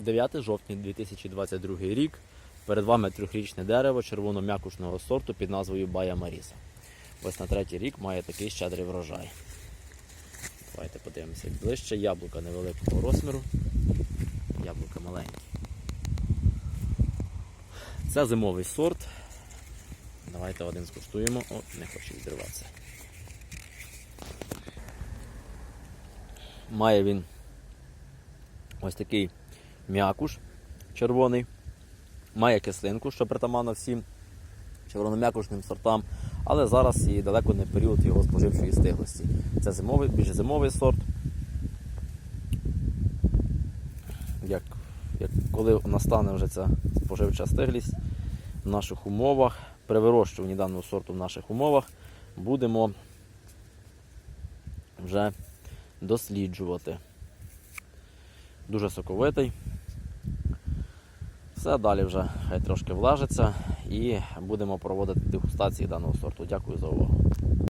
9 жовтня 2022 рік. Перед вами трьохрічне дерево червоно-м'якушного сорту під назвою Бая Маріса. Ось на третій рік має такий щедрий врожай. Давайте подивимося ближче. Яблука невеликого розміру. Яблука маленькі. Це зимовий сорт. Давайте один скуштуємо. О, не хочу відриватися. Має він ось такий м'якуш червоний. Має кислинку, що притаманно всім червоном'якушним сортам, але зараз і далеко не період його споживчої стиглості. Це зимовий, більш зимовий сорт. Як, як коли настане вже ця споживча стиглість в наших умовах, при вирощуванні даного сорту в наших умовах, будемо вже досліджувати. Дуже соковитий. Все далі вже хай трошки влажиться і будемо проводити дегустації даного сорту. Дякую за увагу.